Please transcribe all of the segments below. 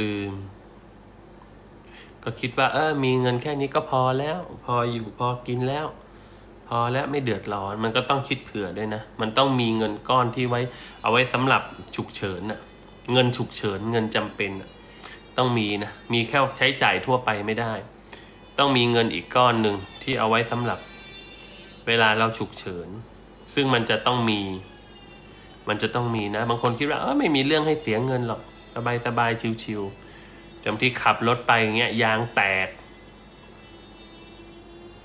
ลืม ก็คิดว่า เออมีเงินแค่นี้ก็พอแล้ว พออยู่พอกินแล้ว พอแล้วไม่เดือดร้อน มันก็ต้องคิดเผื่อด้วยนะ มันต้องมีเงินก้อนที่ไว้ เอาไว้สำหรับฉุกเฉินน่ะ เงินฉุกเฉินเงินจำเป็นน่ะต้องมีนะ มีแค่ใช้จ่ายทั่วไปไม่ได้ ต้องมีเงินอีกก้อนหนึ่งที่เอาไว้สำหรับ เวลาเราฉุกเฉิน ซึ่งมันจะต้องมี มันจะต้องมีนะ บางคนคิดว่าเออไม่มีเรื่องให้เสียเงินหรอก สบายสบายชิวๆจำที่ขับรถไปอย่างเงี้ยยางแตก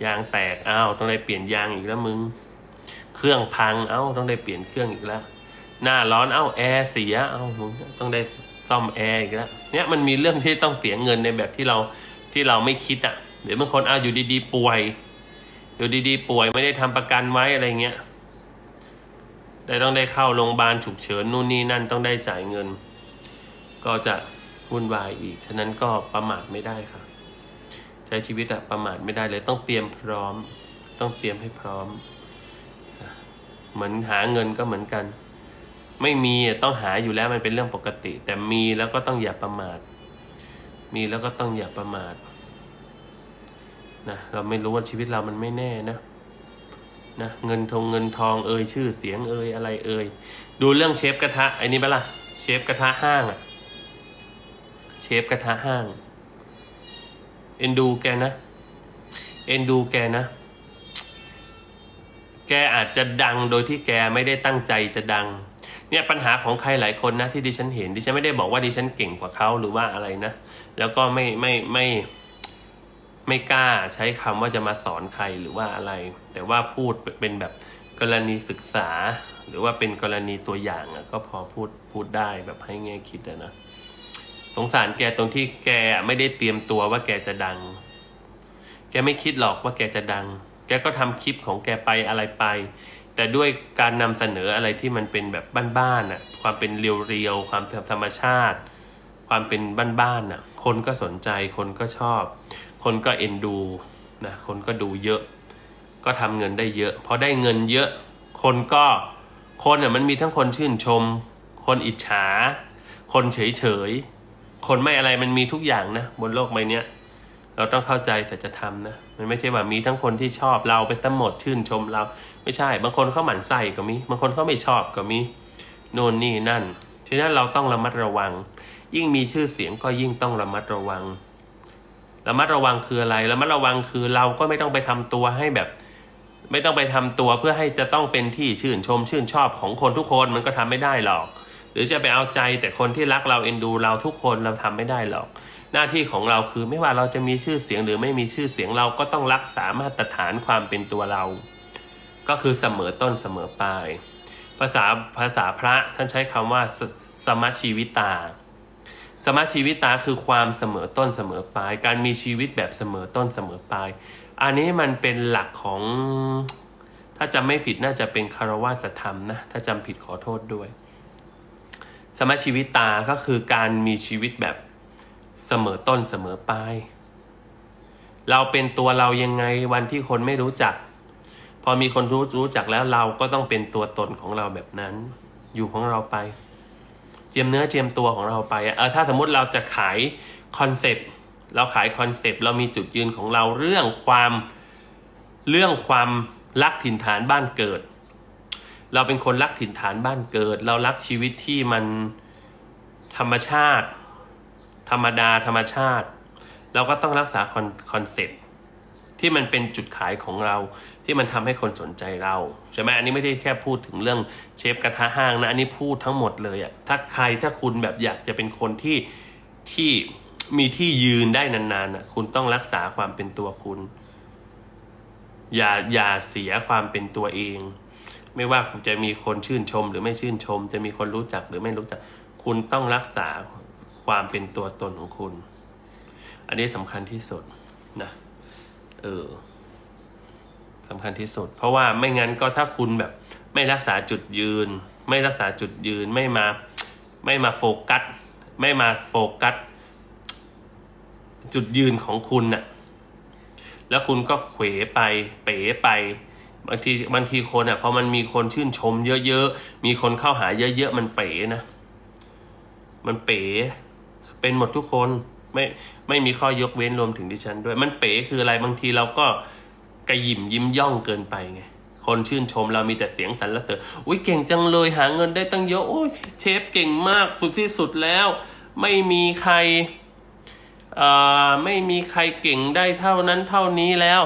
ยางแตกอ้าวต้องได้เปลี่ยนยางอีกแล้วมึง เครื่องพังเอ้าต้องได้เปลี่ยนเครื่องอีกแล้ว หน้าร้อนเอ้าแอร์เสียเอ้ามึงต้องได้ซ่อมแอร์อีกแล้วเนี่ยมันมีเรื่องที่ต้องเสียเงินในแบบที่เราที่เราไม่คิดอะเดี๋ยวบางคนอ้าวอยู่ดีๆป่วย อยู่ดีๆป่วยไม่ได้ทำประกันไว้อะไรเงี้ยได้ต้องได้เข้าโรงพยาบาลฉุกเฉินนู่นนี่นั่นต้องได้จ่ายเงิน ก็จะวุ่นวายอีก ฉะนั้นก็ประมาทไม่ได้ค่ะ ใช้ชีวิตอะประมาทไม่ได้เลยต้องเตรียมพร้อม ต้องเตรียมให้พร้อม เหมือนหาเงินก็เหมือนกัน ไม่มีอะต้องหาอยู่แล้วมันเป็นเรื่องปกติ แต่มีแล้วก็ต้องอย่าประมาท มีแล้วก็ต้องอย่าประมาทนะเราไม่รู้ว่าชีวิตเรามันไม่แน่นะนะเงินทองเงินทองเอ่ยชื่อเสียงเอ่ยอะไรเอ่ยดูเรื่องเชฟกระทะไอ้นี่ปะล่ะเชฟกระทะห้างอะ เชฟกระทะห้าง เอ็นดูแกนะ เอ็นดูแกนะ แกอาจจะดังโดยที่แกไม่ได้ตั้งใจจะดัง เนี่ยปัญหาของใครหลายคนนะที่ดิฉันเห็น ดิฉันไม่ได้บอกว่าดิฉันเก่งกว่าเขาหรือว่าอะไรนะ แล้วก็ไม่ไม่ไม่ไม่กล้าใช้คำว่าจะมาสอนใครหรือว่าอะไร แต่ว่าพูดเป็นแบบกรณีศึกษา หรือว่าเป็นกรณีตัวอย่างอะก็พอพูดพูดได้แบบให้แง่คิดอะนะ สงสารแกตรงที่แกไม่ได้เตรียมตัวว่าแกจะดัง แกไม่คิดหรอกว่าแกจะดัง แกก็ทำคลิปของแกไปอะไรไป แต่ด้วยการนำเสนออะไรที่มันเป็นแบบบ้านๆน่ะ ความเป็นเรียวๆ ความธรรมชาติ ความเป็นบ้านๆน่ะ คนก็สนใจ คนก็ชอบ คนก็เอ็นดูนะ คนก็ดูเยอะ ก็ทำเงินได้เยอะพอได้เงินเยอะ คนก็คนอะมันมีทั้งคนชื่นชม คนอิจฉา คนเฉยเฉยๆ คนไม่อะไรมันมีทุกอย่างนะบนโลกใบนี้เราต้องเข้าใจแต่จะทำนะ มันไม่ใช่ว่ามีทั้งคนที่ชอบเราไปทั้งหมดชื่นชมเรา ไม่ใช่ บางคนเขาหมั่นไส้ก็มี บางคนเขาไม่ชอบก็มีโน่นนี่นั่นฉะนั้นเราต้องระมัดระวัง ยิ่งมีชื่อเสียงก็ยิ่งต้องระมัดระวัง ระมัดระวังคืออะไรระมัดระวังคือเราก็ไม่ต้องไปทำตัวให้แบบ ไม่ต้องไปทำตัวเพื่อให้จะต้องเป็นที่ชื่นชมชื่นชอบของคนทุกคนมันก็ทำไม่ได้หรอก หรือจะไปเอาใจแต่คนที่รักเราเอ็นดูเราทุกคนเราทำไม่ได้หรอก หน้าที่ของเราคือไม่ว่าเราจะมีชื่อเสียงหรือไม่มีชื่อเสียงเราก็ต้องรักษามาตรฐานความเป็นตัวเรา ก็คือเสมอต้นเสมอปลาย ภาษาภาษาพระท่านใช้คำว่าสสมชีวิตา สมชีวิตาคือความเสมอต้นเสมอปลาย การมีชีวิตแบบเสมอต้นเสมอปลาย อันนี้มันเป็นหลักของถ้าจำไม่ผิดน่าจะเป็นคารวะธรรมนะ ถ้าจำผิดขอโทษด้วย สมชีวิตาก็คือการมีชีวิตแบบเสมอต้นเสมอปลาย เราเป็นตัวเรายังไงวันที่คนไม่รู้จัก พอมีคนรู้รู้จักแล้วเราก็ต้องเป็นตัวตนของเราแบบนั้น อยู่ของเราไป เจียมเนื้อเจียมตัวของเราไปอะเออถ้าสมมติเราจะขายคอนเซปต์เราขายคอนเซปต์เรามีจุดยืนของเราเรื่องความเรื่องความรักถิ่นฐานบ้านเกิด เราเป็นคนรักถิ่นฐานบ้านเกิด เรารักชีวิตที่มันธรรมชาติ ธรรมดาธรรมชาติ เราก็ต้องรักษาคอนเซ็ปต์ที่มันเป็นจุดขายของเราที่มันทำให้คนสนใจเราใช่ไหมอันนี้ไม่ใช่แค่พูดถึงเรื่องเชฟกระทะห้างนะอันนี้พูดทั้งหมดเลยอะถ้าใครถ้าคุณแบบอยากจะเป็นคนที่ที่มีที่ยืนได้นานๆอะคุณต้องรักษาความเป็นตัวคุณ อย่าอย่าเสียความเป็นตัวเอง ไม่ว่าคุณจะมีคนชื่นชมหรือไม่ชื่นชม จะมีคนรู้จักหรือไม่รู้จัก คุณต้องรักษาความเป็นตัวตนของคุณ อันนี้สำคัญที่สุดนะเออสำคัญที่สุด เพราะว่าไม่งั้นก็ถ้าคุณแบบ ไม่รักษาจุดยืน ไม่รักษาจุดยืนไม่มาไม่มาโฟกัส ไม่มาโฟกัส จุดยืนของคุณน่ะแล้วคุณก็เขวไป เป๋ไป บางทีบางทีคนอะพอมันมีคนชื่นชมเยอะๆ มีคนเข้าหาเยอะๆ มันเป๋นะ มันเป๋ เป็นหมดทุกคนไม่ไม่มีข้อยกเว้นรวมถึงดิฉันด้วย มันเป๋คืออะไรบางทีเราก็กระยิมยิ้มย่องเกินไปไงคนชื่นชมเรามีแต่เสียงสรรเสริญอุ้ยเก่งจังเลยหาเงินได้ตั้งเยอะโอ้ยเชฟเก่งมากสุดที่สุดแล้ว ไม่มีใครอ่อไม่มีใครเก่งได้เท่านั้นเท่านี้แล้ว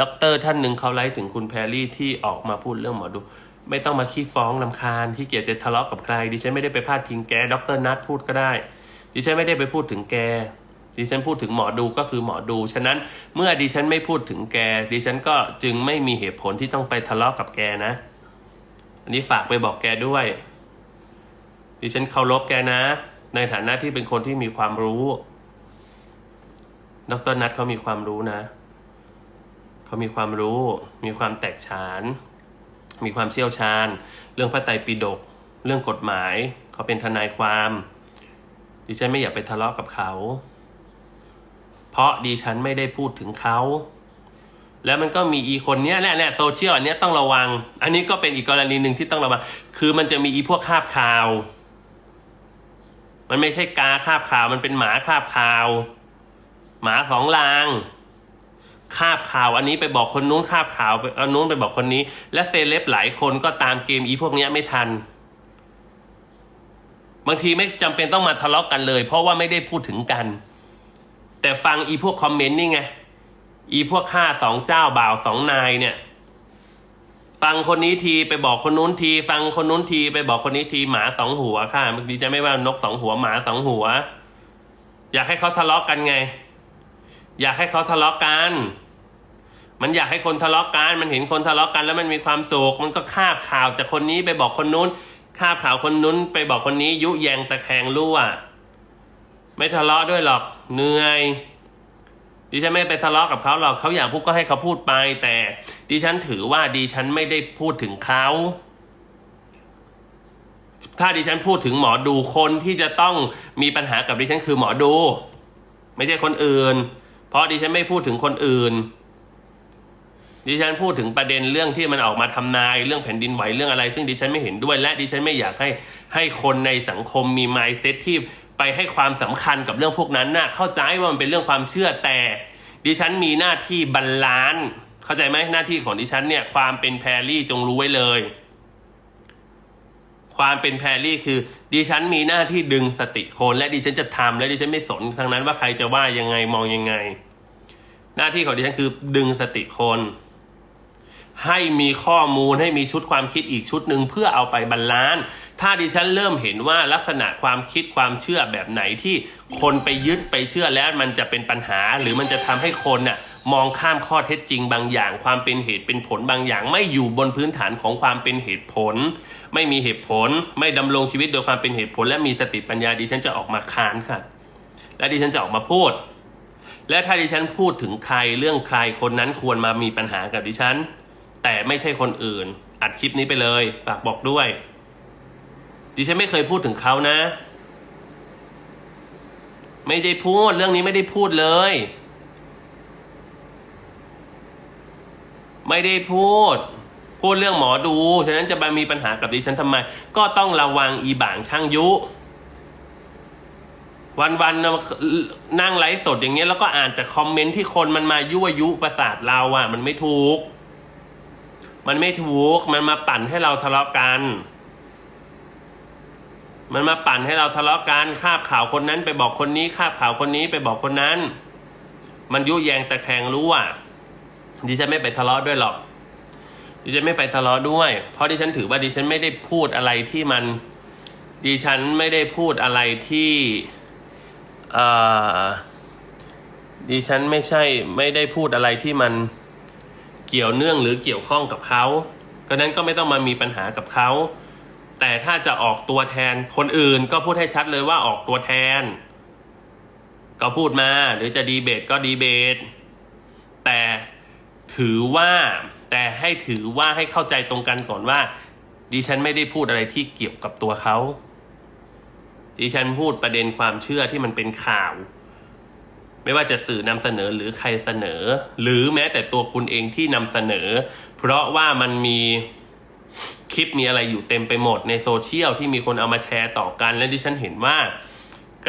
ด็อกเตอร์ท่านหนึ่งเขาไลฟ์ถึงคุณแพรรี่ที่ออกมาพูดเรื่องหมอดู ไม่ต้องมาขี้ฟ้องลำคาญที่เกียจจะทะเลาะกับใคร ดิฉันไม่ได้ไปพาดพิงแกด็อกเตอร์นัทพูดก็ได้ ดิฉันไม่ได้ไปพูดถึงแกดิฉันพูดถึงหมอดูก็คือหมอดู ฉะนั้นเมื่อดิฉันไม่พูดถึงแก ดิฉันก็จึงไม่มีเหตุผลที่ต้องไปทะเลาะกับแกนะ อันนี้ฝากไปบอกแกด้วย ดิฉันเคารพแกนะ ในฐานะที่เป็นคนที่มีความรู้ ดรนัทเขามีความรู้นะ เขามีความรู้ มีความแตกฉาน มีความเชี่ยวชาญ เรื่องพระไตรปิฎกเรื่องกฎหมาย เขาเป็นทนายความดิฉันไม่อยากไปทะเลาะกับเขา เพราะดิฉันไม่ได้พูดถึงเขา แล้วมันก็มีอีคนเนี้ยแหละแหละโซเชียลอันเนี้ยต้องระวัง อันนี้ก็เป็นอีกกรณีหนึ่งที่ต้องระวัง คือมันจะมีอีพวกคาบข่าว มันไม่ใช่กาคาบข่าว มันเป็นหมาคาบข่าว หมาสองลาง คาบข่าวอันนี้ไปบอกคนนู้นคาบข่าวอานู้นไปบอกคนนี้ และเซเลบหลายคนก็ตามเกมอีพวกนี้ไม่ทัน บางทีไม่จำเป็นต้องมาทะเลาะกันเลย เพราะว่าไม่ได้พูดถึงกัน แต่ฟังอีพวกคอมเมนต์นี่ไงอีพวกข้าสองเจ้าบ่าวสองนายเนี่ย ฟังคนนี้ทีไปบอกคนนู้นที ฟังคนนู้นทีไปบอกคนนี้ทีหมาสองหัวค่ะบางทีจะไม่ว่านกสองหัวหมาสองหัว อยากให้เขาทะเลาะกันไง อยากให้เขาทะเลาะกัน มันอยากให้คนทะเลาะกัน มันเห็นคนทะเลาะกัน แล้วมันมีความสุข มันก็คาบข่าวจากคนนี้ไปบอกคนนู้น คาบข่าวคนนู้น ไปบอกคนนี้ ยุแยงตะแคงรั่ว ไม่ทะเลาะด้วยหรอก เหนื่อย ดิฉันไม่ไปทะเลาะกับเขาหรอก เขาอยากพูดก็ให้เขาพูดไป แต่ดิฉันถือว่าดิฉันไม่ได้พูดถึงเขาถ้าดิฉันพูดถึงหมอดูคนที่จะต้องมีปัญหากับดิฉันคือหมอดู ไม่ใช่คนอื่น เพราะดิฉันไม่พูดถึงคนอื่น ดิฉันพูดถึงประเด็นเรื่องที่มันออกมาทำนายเรื่องแผ่นดินไหวเรื่องอะไร ซึ่งดิฉันไม่เห็นด้วย และดิฉันไม่อยากให้ให้คนในสังคมมี mindset ที่ไปให้ความสำคัญกับเรื่องพวกนั้นน่ะเข้าใจว่ามันเป็นเรื่องความเชื่อแต่ ดิฉันมีหน้าที่บรรลานซ์เข้าใจไหมหน้าที่ของดิฉันเนี่ยความเป็นแพรรี่จงรู้ไว้เลย ความเป็นแพรรี่คือดิฉันมีหน้าที่ดึงสติคนและดิฉันจะทำและดิฉันไม่สนทั้งนั้นว่าใครจะว่ายังไงมองยังไง หน้าที่ของดิฉันคือดึงสติคนให้มีข้อมูลให้มีชุดความคิดอีกชุดหนึ่งเพื่อเอาไปบรรลานซ์ถ้าดิฉันเริ่มเห็นว่าลักษณะความคิดความเชื่อแบบไหนที่คนไปยึดไปเชื่อแล้วมันจะเป็นปัญหา หรือมันจะทำให้คนน่ะ มองข้ามข้อเท็จจริงบางอย่าง ความเป็นเหตุเป็นผลบางอย่าง ไม่อยู่บนพื้นฐานของความเป็นเหตุผล ไม่มีเหตุผล ไม่ดำรงชีวิตโดยความเป็นเหตุผล และมีสติปัญญาดิฉันจะออกมาค้านค่ะ และดิฉันจะออกมาพูด และถ้าดิฉันพูดถึงใครเรื่องใครคนนั้นควรมามีปัญหากับดิฉัน แต่ไม่ใช่คนอื่น อัดคลิปนี้ไปเลยฝากบอกด้วย ดิฉันไม่เคยพูดถึงเขานะ ไม่ได้พูดเรื่องนี้ไม่ได้พูดเลย ไม่ได้พูด พูดเรื่องหมอดู ฉะนั้นจะมามีปัญหากับดิฉันทำไม ก็ต้องระวังอีบางช่างยุ วันๆน่ะนั่งไลฟ์สดอย่างเงี้ยแล้วก็อ่านแต่คอมเมนต์ที่คนมันมายั่วยุประสาทเราอะ มันไม่ถูก มันไม่ถูก มันมาปั่นให้เราทะเลาะกันมันมาปั่นให้เราทะเลาะกันคาบข่าวคนนั้นไปบอกคนนี้คาบข่าวคนนี้ไปบอกคนนั้น มันยุแยงตะแคงรู้อะ ดิฉันไม่ไปทะเลาะด้วยหรอก ดิฉันไม่ไปทะเลาะด้วย เพราะดิฉันถือว่าดิฉันไม่ได้พูดอะไรที่มัน ดิฉันไม่ได้พูดอะไรที่เอ่อดิฉันไม่ใช่ไม่ได้พูดอะไรที่มันเกี่ยวเนื่องหรือเกี่ยวข้องกับเขาก็นั้นก็ไม่ต้องมามีปัญหากับเขา แต่ถ้าจะออกตัวแทนคนอื่นก็พูดให้ชัดเลยว่าออกตัวแทน ก็พูดมาหรือจะดีเบตก็ดีเบต แต่ ถือว่าแต่ให้ถือว่าให้เข้าใจตรงกันก่อนว่า ดิฉันไม่ได้พูดอะไรที่เกี่ยวกับตัวเขาดิฉันพูดประเด็นความเชื่อที่มันเป็นข่าว ไม่ว่าจะสื่อนำเสนอหรือใครเสนอ หรือแม้แต่ตัวคุณเองที่นำเสนอ เพราะว่ามันมีคลิปมีอะไรอยู่เต็มไปหมดในโซเชียลที่มีคนเอามาแชร์ต่อกัน และดิฉันเห็นว่า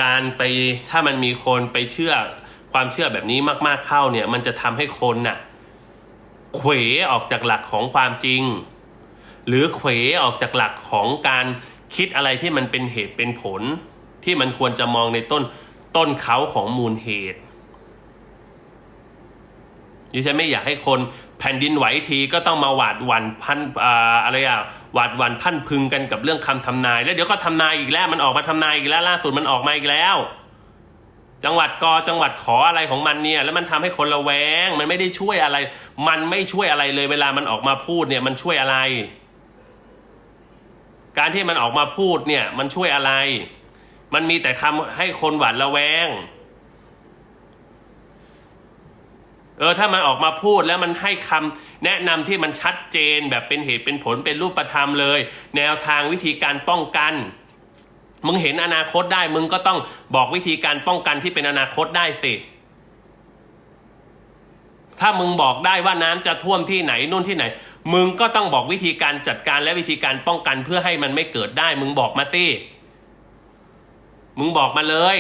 การไปถ้ามันมีคนไปเชื่อความเชื่อแบบนี้มากๆเข้าเนี่ย มันจะทำให้คนน่ะ เขวออกจากหลักของความจริง หรือเขวออกจากหลักของการคิดอะไรที่มันเป็นเหตุเป็นผล ที่มันควรจะมองในต้นต้นเขาของมูลเหตุดิฉันไม่อยากให้คนแผ่นดินไหวทีก็ต้องมาหวาดหวั่นพันอ่าอะไรอะหวาดหวั่นพันพึงกันกับเรื่องคำทำนาย แล้วเดี๋ยวก็ทำนายอีกแล้วมันออกมาทำนายอีกแล้วล่าสุดมันออกมาอีกแล้ว จังหวัดกอจังหวัดขออะไรของมันเนี่ย แล้วมันทำให้คนระแวง มันไม่ได้ช่วยอะไร มันไม่ช่วยอะไรเลย เวลามันออกมาพูดเนี่ย มันช่วยอะไร การที่มันออกมาพูดเนี่ย มันช่วยอะไร มันมีแต่คำให้คนหวาดระแวง เออถ้ามันออกมาพูดแล้วมันให้คำแนะนำที่มันชัดเจนแบบเป็นเหตุเป็นผลเป็นรูปธรรมเลย แนวทางวิธีการป้องกัน มึงเห็นอนาคตได้ มึงก็ต้องบอกวิธีการป้องกันที่เป็นอนาคตได้สิ ถ้ามึงบอกได้ว่าน้ำจะท่วมที่ไหนนู่นที่ไหน มึงก็ต้องบอกวิธีการจัดการและวิธีการป้องกันเพื่อให้มันไม่เกิดได้ มึงบอกมาสิ มึงบอกมาเลย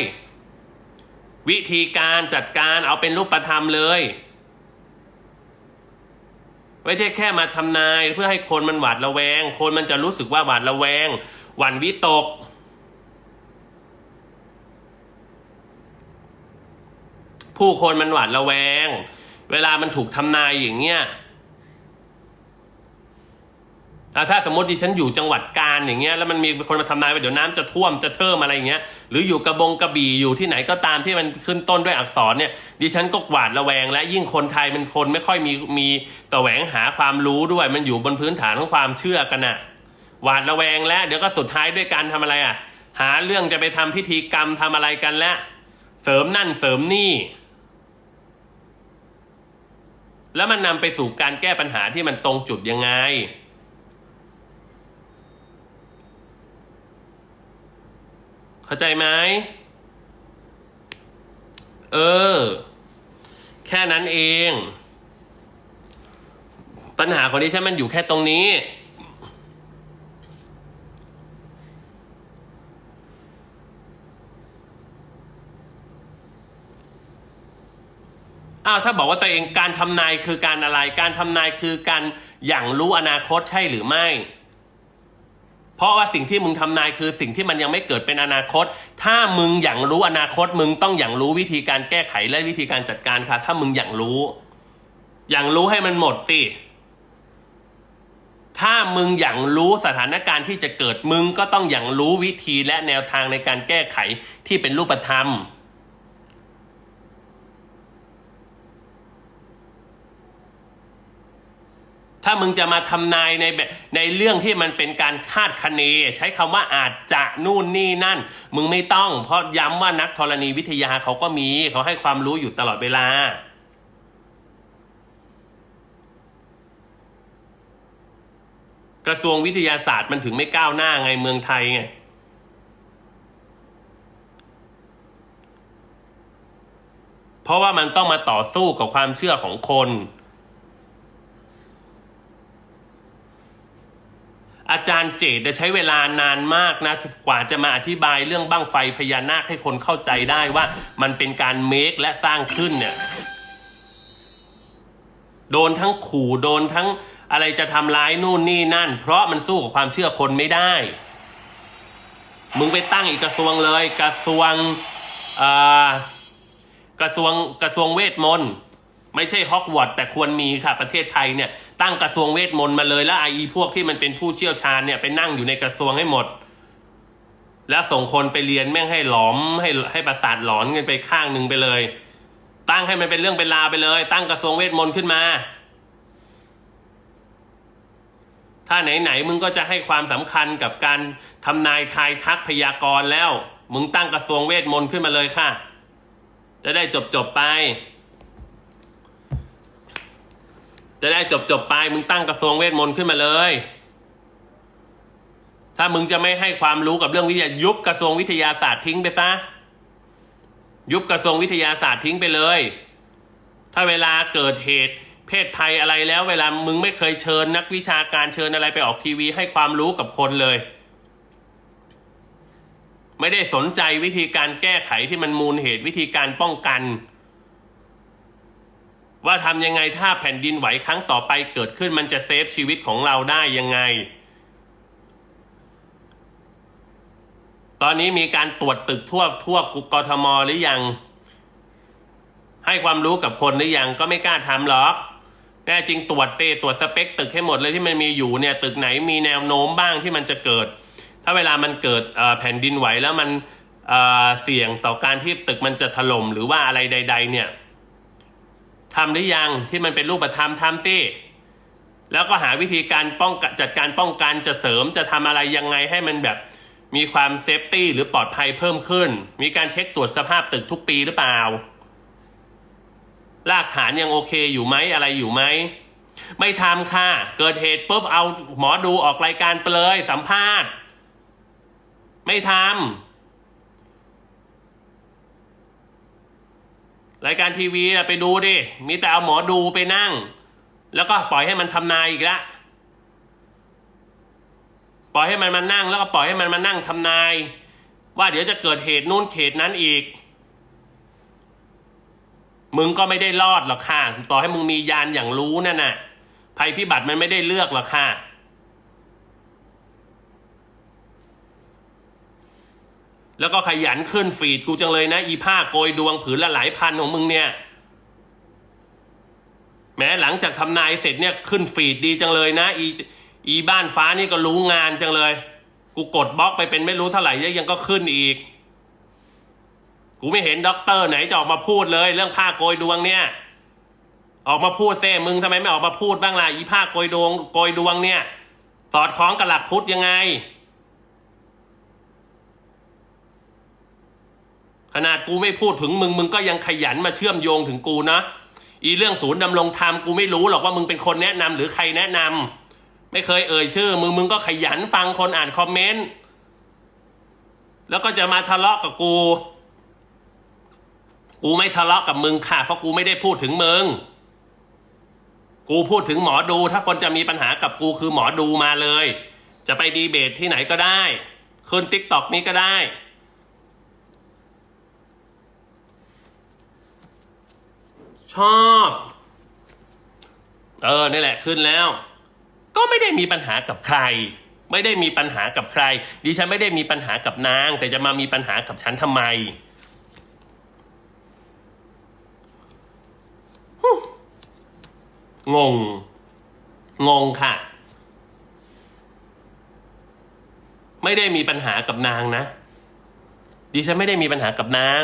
วิธีการจัดการเอาเป็นรูปธรรมเลยไม่ใช่แค่มาทำนายเพื่อให้คนมันหวาดระแวง คนมันจะรู้สึกว่าหวาดระแวง หวั่นวิตก ผู้คนมันหวาดระแวง เวลามันถูกทำนายอย่างเงี้ยถ้าสมมติดิฉันอยู่จังหวัดกาญอย่างเงี้ยแล้วมันมีคนมาทำนายว่าเดี๋ยวน้ำจะท่วมจะเทิมอะไรอย่างเงี้ยหรืออยู่กระบงกระบี่อยู่ที่ไหนก็ตามที่มันขึ้นต้นด้วยอักษรเนี่ยดิฉันก็หวาดระแวง และยิ่งคนไทยเป็นคนไม่ค่อยมีมีแสวงหาความรู้ด้วยมันอยู่บนพื้นฐานของความเชื่อกันน่ะหวาดระแวงและเดี๋ยวก็สุดท้ายด้วยการทำอะไรอะหาเรื่องจะไปทำพิธีกรรมทำอะไรกันและ เสริมนั่นเสริมนี่ แล้วมันนำไปสู่การแก้ปัญหาที่มันตรงจุดยังไง เข้าใจไหมเออ แค่นั้นเอง ปัญหาของดิฉันมันอยู่แค่ตรงนี้ อ้าวถ้าบอกว่าตัวเองการทำนายคือการอะไร การทำนายคือการอย่างรู้อนาคตใช่หรือไม่ เพราะว่าสิ่งที่มึงทำนายคือสิ่งที่มันยังไม่เกิดเป็นอนาคต ถ้ามึงอย่างรู้อนาคต มึงต้องอย่างรู้วิธีการแก้ไขและวิธีการจัดการค่ะ ถ้ามึงอย่างรู้ อย่างรู้ให้มันหมดติถ้ามึงอย่างรู้สถานการณ์ที่จะเกิดมึงก็ต้องอย่างรู้วิธีและแนวทางในการแก้ไขที่เป็นรูปธรรม ถ้ามึงจะมาทำนายในในเรื่องที่มันเป็นการคาดคะเน ใช้คำว่าอาจจะนู่นนี่นั่น มึงไม่ต้อง เพราะย้ำว่านักธรณีวิทยาเขาก็มี เขาให้ความรู้อยู่ตลอดเวลากระทรวงวิทยาศาสตร์มันถึงไม่ก้าวหน้าไงเมืองไทยไง เพราะว่ามันต้องมาต่อสู้กับความเชื่อของคน อาจารย์เจตจะใช้เวลานานมากนะกว่าจะมาอธิบายเรื่องบั้งไฟพญานาคให้คนเข้าใจได้ว่ามันเป็นการเมคและสร้างขึ้นเนี่ยโดนทั้งขู่โดนทั้งอะไรจะทำร้ายนู่นนี่นั่น เพราะมันสู้กับความเชื่อคนไม่ได้ มึงไปตั้งอีกกระทรวงเลย กระทรวงอ่ากระทรวงกระทรวงเวทมนต์ ไม่ใช่ฮอกวอตส์แต่ควรมีค่ะ ประเทศไทยเนี่ยตั้งกระทรวงเวทมนต์มาเลยแล้วไอพวกที่มันเป็นผู้เชี่ยวชาญเนี่ยไปนั่งอยู่ในกระทรวงให้หมด แล้วส่งคนไปเรียนแม่งให้หลอมให้ให้ประสาทหลอนกันไปข้างหนึ่งไปเลย ตั้งให้มันเป็นเรื่องเป็นราวไปเลย ตั้งกระทรวงเวทมนต์ขึ้นมา ถ้าไหนๆมึงก็จะให้ความสำคัญกับการทำนายทายทักพยากรณ์แล้ว มึงตั้งกระทรวงเวทมนต์ขึ้นมาเลยค่ะ จะได้จบจบไป จะได้จบจบไปมึงตั้งกระทรวงเวทมนต์ขึ้นมาเลย ถ้ามึงจะไม่ให้ความรู้กับเรื่องวิทยายุบกระทรวงวิทยาศาสตร์ทิ้งไปซะยุบกระทรวงวิทยาศาสตร์ทิ้งไปเลย ถ้าเวลาเกิดเหตุเพศภัยอะไรแล้ว เวลามึงไม่เคยเชิญนักวิชาการเชิญอะไรไปออกทีวีให้ความรู้กับคนเลย ไม่ได้สนใจวิธีการแก้ไขที่มันมูลเหตุวิธีการป้องกัน ว่าทำยังไงถ้าแผ่นดินไหวครั้งต่อไปเกิดขึ้นมันจะเซฟชีวิตของเราได้ยังไง ตอนนี้มีการตรวจตึกทั่วทั่วกทมหรือยัง ให้ความรู้กับคนหรือยังก็ไม่กล้าทำหรอกแน่จริงตรวจเตตรวจสเปคตึกให้หมดเลยที่มันมีอยู่เนี่ยตึกไหนมีแนวโน้มบ้างที่มันจะเกิด ถ้าเวลามันเกิดแผ่นดินไหวแล้วมันเเสี่ยงต่อการที่ตึกมันจะถล่มหรือว่าอะไรใด ๆ เนี่ย ทำหรือยังที่มันเป็นรูปธรรมทำสิแล้วก็หาวิธีการป้องกันจัดการป้องกันจะเสริมจะทำอะไรยังไงให้มันแบบมีความเซฟตี้หรือปลอดภัยเพิ่มขึ้น มีการเช็คตรวจสภาพตึกทุกปีหรือเปล่า รากฐานยังโอเคอยู่ไหมอะไรอยู่ไหม ไม่ทำค่ะ เกิดเหตุปุ๊บเอาหมอดูออกรายการไปเลยสัมภาษณ์ ไม่ทำ รายการทีวีไปดูดิ มีแต่เอาหมอดูไปนั่ง แล้วก็ปล่อยให้มันทำนายอีกละ ปล่อยให้มันมานั่ง แล้วก็ปล่อยให้มันมานั่งทำนาย ว่าเดี๋ยวจะเกิดเหตุนู่นเหตุนั้นอีก มึงก็ไม่ได้รอดหรอกค่ะ ต่อให้มึงมียานอย่างรู้นั่นน่ะ ภัยพิบัติมันไม่ได้เลือกหรอกค่ะ แล้วก็ขยันขึ้นฟีดกูจังเลยนะ อีผ้าโกยดวงผืนละหลายพันของมึงเนี่ย แม้หลังจากทำนายเสร็จเนี่ยขึ้นฟีดดีจังเลยนะ อีอีบ้านฟ้านี่ก็รู้งานจังเลย กูกดบล็อกไปเป็นไม่รู้เท่าไหร่ยังก็ขึ้นอีก กูไม่เห็นด็อกเตอร์ไหนจะออกมาพูดเลย เรื่องผ้าโกยดวงเนี่ย ออกมาพูดเซ่มึงทำไมไม่ออกมาพูดบ้างล่ะอีผ้าโกยดวงโกยดวงเนี่ย สอดคล้องกับหลักพุทธยังไง ขนาดกูไม่พูดถึงมึงมึงก็ยังขยันมาเชื่อมโยงถึงกูนะอีเรื่องศูนย์ดำรงธรรมกูไม่รู้หรอกว่ามึงเป็นคนแนะนำหรือใครแนะนำไม่เคยเอ่ยชื่อมึงมึงก็ขยันฟังคนอ่านคอมเมนต์แล้วก็จะมาทะเลาะกับกู กูไม่ทะเลาะกับมึงค่ะ เพราะกูไม่ได้พูดถึงมึง กูพูดถึงหมอดู ถ้าคนจะมีปัญหากับกูคือหมอดูมาเลย จะไปดีเบตที่ไหนก็ได้ ขึ้นติ๊กต็อกนี้ก็ได้ ชอบ เออนี่แหละขึ้นแล้ว ก็ไม่ได้มีปัญหากับใคร ไม่ได้มีปัญหากับใคร ดิฉันไม่ได้มีปัญหากับนาง แต่จะมามีปัญหากับฉันทำไมงง งงค่ะ ไม่ได้มีปัญหากับนางนะ ดิฉันไม่ได้มีปัญหากับนาง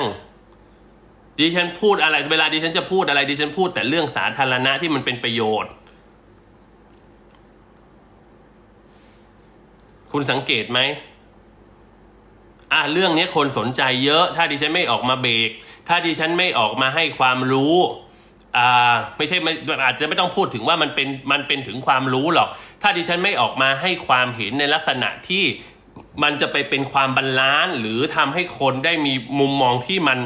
ดิฉันพูดอะไรเวลาดิฉันจะพูดอะไรดิฉันพูดแต่เรื่องสาธารณะที่มันเป็นประโยชน์ คุณสังเกตไหมอะเรื่องนี้คนสนใจเยอะ ถ้าดิฉันไม่ออกมาเบรกถ้าดิฉันไม่ออกมาให้ความรู้อ่าไม่ใช่ไม่อาจจะไม่ต้องพูดถึงว่ามันเป็นมันเป็นถึงความรู้หรอก ถ้าดิฉันไม่ออกมาให้ความเห็นในลักษณะที่มันจะไปเป็นความบรรลานซ์หรือทำให้คนได้มีมุมมองที่มัน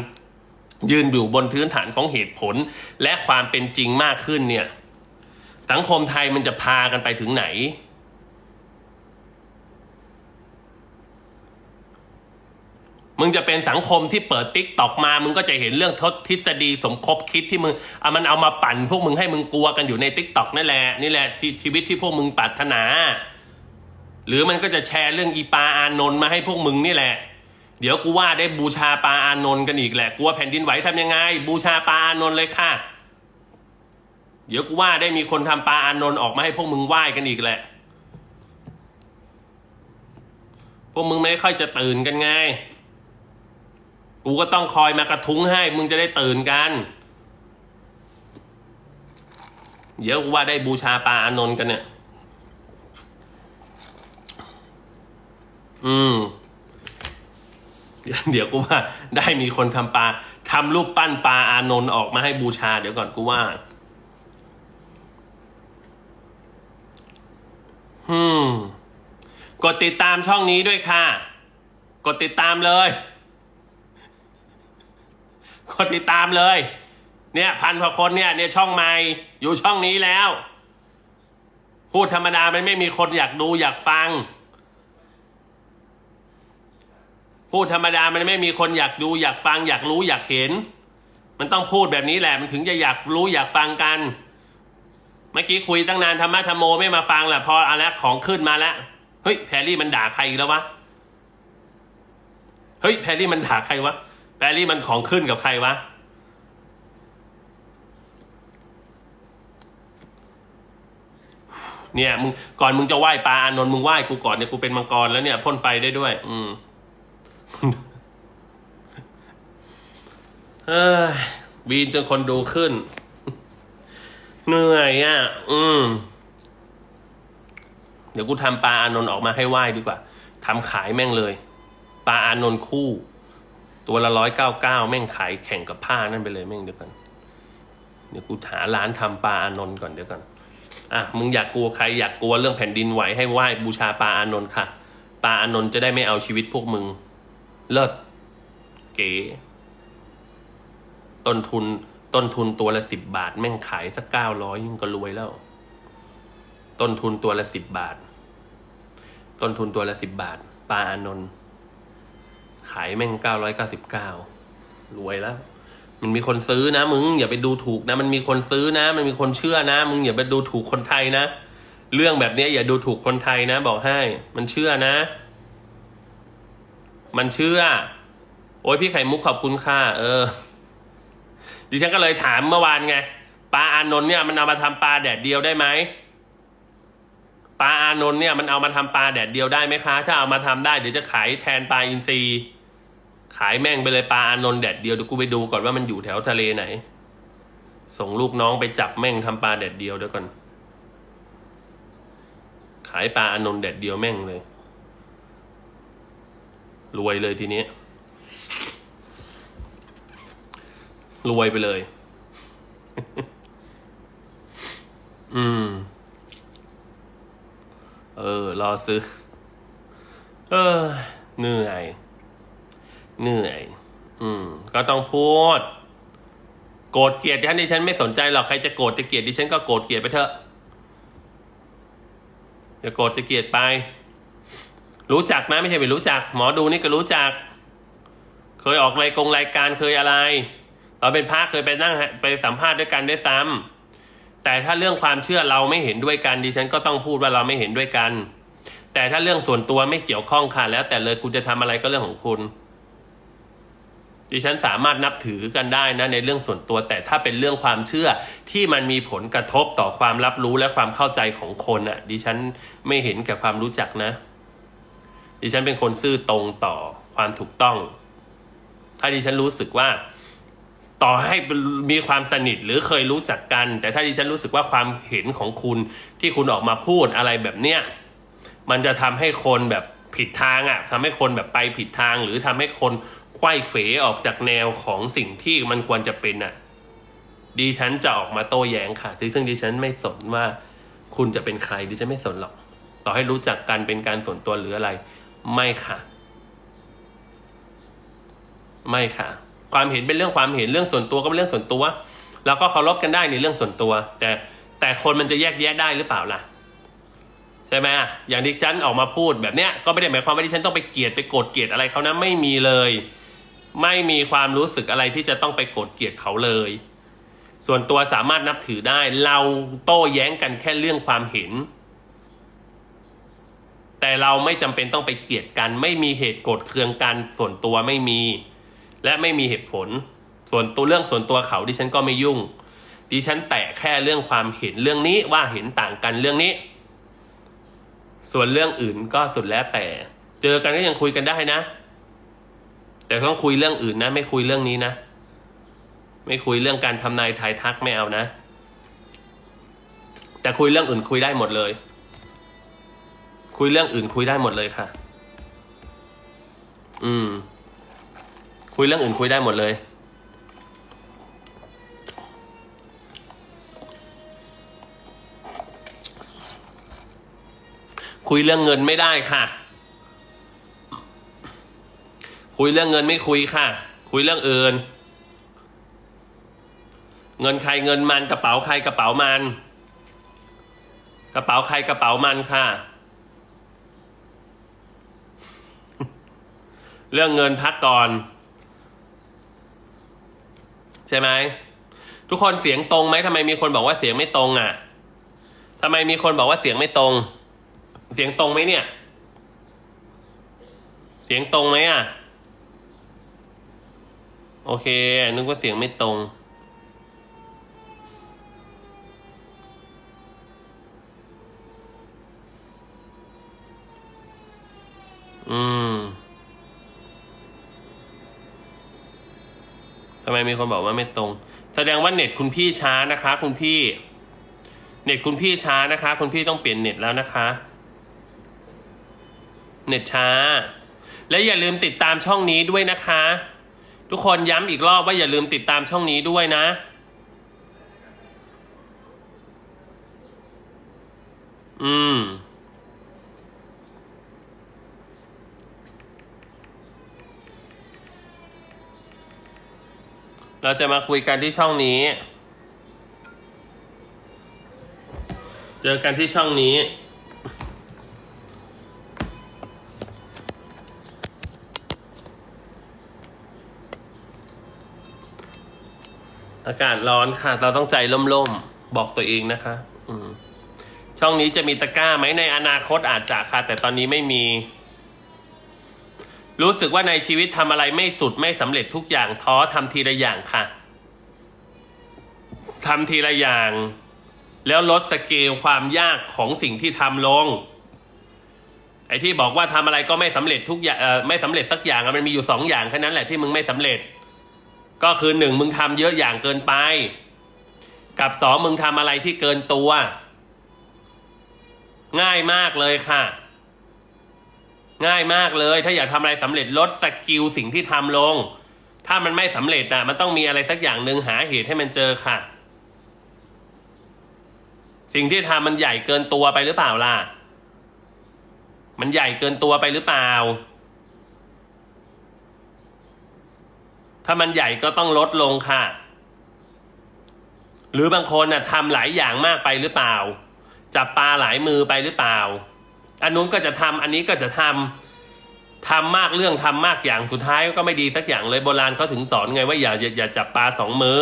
ยืนอยู่บนพื้นฐานของเหตุผล และความเป็นจริงมากขึ้นเนี่ย สังคมไทยมันจะพากันไปถึงไหน มึงจะเป็นสังคมที่เปิดติ๊กตอกมา มึงก็จะเห็นเรื่องทศทฤษฎีสมคบคิดที่มึงเอามันเอามาปั่น พวกมึงให้มึงกลัวกันอยู่ในติ๊กตอกนั่นแหละนี่แหละชีวิตที่พวกมึงปรารถนา หรือมันก็จะแชร์เรื่องอีปาอานนท์มาให้พวกมึงนี่แหละ เดี๋ยวกูว่าได้บูชาปาอานนท์กันอีกแหละกลัวแผ่นดินไหวทำยังไง บูชาปาอานนท์เลยค่ะ เดี๋ยวกูว่าได้มีคนทำปาอานนท์ออกมาให้พวกมึงไหว้กันอีกแหละ พวกมึงไม่ค่อยจะตื่นกันไง กูก็ต้องคอยมากระทุ้งให้ มึงจะได้ตื่นกัน เดี๋ยวกูว่าได้บูชาปาอานนท์กันเนี่ย อืม เดี๋ยวกูว่าได้มีคนทำปลาทำรูปปั้นปลาอานนท์ออกมาให้บูชา เดี๋ยวก่อนกูว่าอืมกดติดตามช่องนี้ด้วยค่ะ กดติดตามเลย กดติดตามเลย เนี่ยพันกว่าคนเนี่ยเนี่ยช่องใหม่อยู่ช่องนี้แล้ว พูดธรรมดามันไม่มีคนอยากดูอยากฟัง พูดธรรมดามันไม่มีคนอยากดูอยากฟังอยากรู้อยากเห็น มันต้องพูดแบบนี้แหละมันถึงจะอยากรู้อยากฟังกัน เมื่อกี้คุยตั้งนานธรรมะธรรมโมไม่มาฟังแหละพอเอาละของขึ้นมาแล้วเฮ้ยแพรรี่มันด่าใครอีกแล้ววะเฮ้ยแพรรี่มันด่าใครวะแพรรี่มันของขึ้นกับใครวะเนี่ยมึงก่อนมึงจะไหว้ปลาอานนท์มึงไหว้กูก่อนเนี่ยกูเป็นมังกรแล้วเนี่ยพ่นไฟได้ด้วย อืม เอ้ยบีนจนคนดูขึ้น เหนื่อยอะ อืม เดี๋ยวกูทำปลาอานนท์ออกมาให้ไหว้ดีกว่าทำขายแม่งเลย ปลาอานนท์คู่ ตัวละร้อยเก้าเก้าแม่งขายแข่งกับผ้านั่นไปเลยแม่งเดี๋ยวก่อนเดี๋ยวกูหาร้านทำปลาอานนท์ก่อนเดี๋ยวก่อนอะมึงอยากกลัวใครอยากกลัวเรื่องแผ่นดินไหวให้ไหว้บูชาปลาอานนท์ค่ะปลาอานนท์จะได้ไม่เอาชีวิตพวกมึง เลิศเก๋ ต้นทุน ต้นทุนตัวละสิบบาท แม่งขายสักเก้าร้อยยิ่งก็รวยแล้ว ต้นทุนตัวละสิบบาท ต้นทุนตัวละสิบบาทปลาอานนท์ขายแม่งเก้าร้อยเก้าสิบเก้ารวยแล้ว มันมีคนซื้อนะ มึง อย่าไปดูถูกนะ มันมีคนซื้อนะ มันมีคนเชื่อนะ มึงอย่าไปดูถูกคนไทยนะ เรื่องแบบนี้อย่าดูถูกคนไทยนะ บอกให้ มันเชื่อนะ มันเชื่อ โอ้ยพี่ไข่มุกขอบคุณค่ะ เออ ดิฉันก็เลยถามเมื่อวานไงปลาอานนท์เนี่ยมันเอามาทำปลาแดดเดียวได้ไหมปลาอานนท์เนี่ยมันเอามาทำปลาแดดเดียวได้ไหมคะ ถ้าเอามาทำได้เดี๋ยวจะขายแทนปลาอินทรีขายแม่งไปเลยปลาอานนท์แดดเดียวเดี๋ยวกูไปดูก่อนว่ามันอยู่แถวทะเลไหน ส่งลูกน้องไปจับแม่งทำปลาแดดเดียวเดี๋ยวก่อน ขายปลาอานนท์แดดเดียวแม่งเลย รวยเลยทีนี้ รวยไปเลย อืม เออ รอซื้อ เออ เหนื่อย เหนื่อย อืม ก็ต้องพูด โกรธเกลียดท่านดิฉันไม่สนใจหรอกใครจะโกรธจะเกลียดดิฉันก็โกรธเกลียดไปเถอะ จะโกรธจะเกลียดไป รู้จักนะไม่ใช่ไม่รู้จัก หมอดูนี่ก็รู้จัก เคยออกรายกงรายการเคยอะไรตอนเป็นพระเคยไปนั่งไปสัมภาษณ์ด้วยกันด้วยซ้ำแต่ถ้าเรื่องความเชื่อเราไม่เห็นด้วยกันดิฉันก็ต้องพูดว่าเราไม่เห็นด้วยกัน แต่ถ้าเรื่องส่วนตัวไม่เกี่ยวข้องค่ะแล้ว แต่เลยคุณจะทำอะไรก็เรื่องของคุณ ดิฉันสามารถนับถือกันได้นะในเรื่องส่วนตัว แต่ถ้าเป็นเรื่องความเชื่อที่มันมีผลกระทบต่อความรับรู้และความเข้าใจของคนอะ ดิฉันไม่เห็นแก่ความรู้จักนะ ดิฉันเป็นคนซื่อตรงต่อความถูกต้อง ถ้าดิฉันรู้สึกว่า ต่อให้มีความสนิทหรือเคยรู้จักกัน แต่ถ้าดิฉันรู้สึกว่าความเห็นของคุณที่คุณออกมาพูดอะไรแบบเนี้ยมันจะทำให้คนแบบผิดทางอะ่ะทำให้คนแบบไปผิดทาง หรือทำให้คนไขว้เขวออกจากแนวของสิ่งที่มันควรจะเป็นอะ่ะดิฉันจะออกมาโต้แย้งค่ะซึ่งดิฉันไม่สนว่าคุณจะเป็นใครดิฉันไม่สนหรอก ต่อให้รู้จักกันเป็นการส่วนตัวหรืออะไร ไม่ค่ะ ไม่ค่ะ ความเห็นเป็นเรื่องความเห็นเรื่องส่วนตัวก็เป็นเรื่องส่วนตัวเราก็เคารพกันได้ในเรื่องส่วนตัว แต่แต่คนมันจะแยกแยะได้หรือเปล่าล่ะใช่ไหมอะอย่างดิฉันออกมาพูดแบบเนี้ยก็ไม่ได้หมายความว่าดิฉันต้องไปเกลียดไปโกรธเกลียดอะไรเขานะไม่มีเลย ไม่มีความรู้สึกอะไรที่จะต้องไปโกรธเกลียดเขาเลย ส่วนตัวสามารถนับถือได้ เราโต้แย้งกันแค่เรื่องความเห็น แต่เราไม่จำเป็นต้องไปเกลียดกัน ไม่มีเหตุโกรธเคืองกันส่วนตัวไม่มี และไม่มีเหตุผล ส่วนตัวเรื่องส่วนตัวเขาดิฉันก็ไม่ยุ่ง ดิฉันแตะแค่เรื่องความเห็นเรื่องนี้ว่าเห็นต่างกันเรื่องนี้ ส่วนเรื่องอื่นก็สุดแล้วแต่ เจอกันก็ยังคุยกันได้นะ แต่ต้องคุยเรื่องอื่นนะ ไม่คุยเรื่องนี้นะ ไม่คุยเรื่องการทำนายทายทักไม่เอานะ แต่คุยเรื่องอื่นคุยได้หมดเลย คุยเรื่องอื่นคุยได้หมดเลยค่ะ อืม คุยเรื่องอื่นคุยได้หมดเลย คุยเรื่องเงินไม่ได้ค่ะ คุยเรื่องเงินไม่คุยค่ะ คุยเรื่องอื่น เงินใครเงินมันกระเป๋าใครกระเป๋ามัน กระเป๋าใครกระเป๋ามันค่ะ เรื่องเงินพักก่อน ใช่ไหมทุกคนเสียงตรงไหมทำไมมีคนบอกว่าเสียงไม่ตรงอะทำไมมีคนบอกว่าเสียงไม่ตรง เสียงตรงไหมเนี่ย เสียงตรงไหมอะ โอเค นึกว่าเสียงไม่ตรงอืมำไมมีคนบอกว่าไม่ตรง แสดงว่าเน็ตคุณพี่ช้านะคะ คุณพี่ เน็ตคุณพี่ช้านะคะ คุณพี่ต้องเปลี่ยนเน็ตแล้วนะคะ เน็ตช้า และอย่าลืมติดตามช่องนี้ด้วยนะคะ ทุกคนย้ำอีกรอบว่าอย่าลืมติดตามช่องนี้ด้วยนะอืม เราจะมาคุยกันที่ช่องนี้ เจอกันที่ช่องนี้ อากาศร้อนค่ะ เราต้องใจร่มๆ บอกตัวเองนะคะ อืมช่องนี้จะมีตะกร้าไหมในอนาคตอาจจะค่ะ แต่ตอนนี้ไม่มี รู้สึกว่าในชีวิตทำอะไรไม่สุดไม่สำเร็จทุกอย่างท้อทำทีละอย่างค่ะทำทีละอย่าง แล้วลดสเกลความยากของสิ่งที่ทำลง ไอ้ที่บอกว่าทำอะไรก็ไม่สำเร็จทุกอย่างไม่สำเร็จสักอย่างมันมีอยู่สองอย่างแค่นั้นแหละที่มึงไม่สำเร็จ ก็คือหนึ่งมึงทำเยอะอย่างเกินไป กับสองมึงทำอะไรที่เกินตัว ง่ายมากเลยค่ะ ง่ายมากเลย ถ้าอยากทำอะไรสำเร็จลดสกิลสิ่งที่ทำลง ถ้ามันไม่สำเร็จนะมันต้องมีอะไรสักอย่างหนึ่งหาเหตุให้มันเจอค่ะ สิ่งที่ทำมันใหญ่เกินตัวไปหรือเปล่าล่ะ มันใหญ่เกินตัวไปหรือเปล่า ถ้ามันใหญ่ก็ต้องลดลงค่ะ หรือบางคนน่ะทำหลายอย่างมากไปหรือเปล่า จับปลาหลายมือไปหรือเปล่า อันนู้นก็จะทำอันนี้ก็จะทำทำมากเรื่องทำมากอย่างสุดท้ายก็ไม่ดีสักอย่างเลยโบราณเขาถึงสอนไงว่าอย่าอย่าอยาจับปลาสองมือ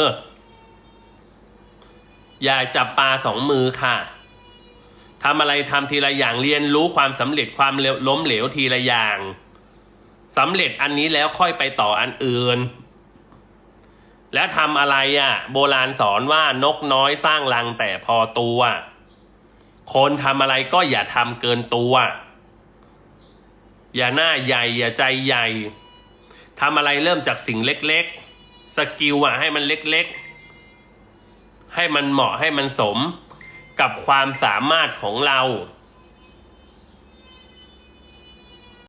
อย่าจับปลาสองมือค่ะทำอะไรทำทีละอย่างเรียนรู้ความสำเร็จความล้มเหลวทีละอย่างสำเร็จอันนี้แล้วค่อยไปต่ออันอื่น แล้วทำอะไรอะ โบราณสอนว่านกน้อยสร้างรังแต่พอตัว คนทำอะไรก็อย่าทำเกินตัว อย่าหน้าใหญ่ อย่าใจใหญ่ทำอะไรเริ่มจากสิ่งเล็กๆ สกิลอะให้มันเล็กๆ ให้มันเหมาะให้มันสมกับความสามารถของเรา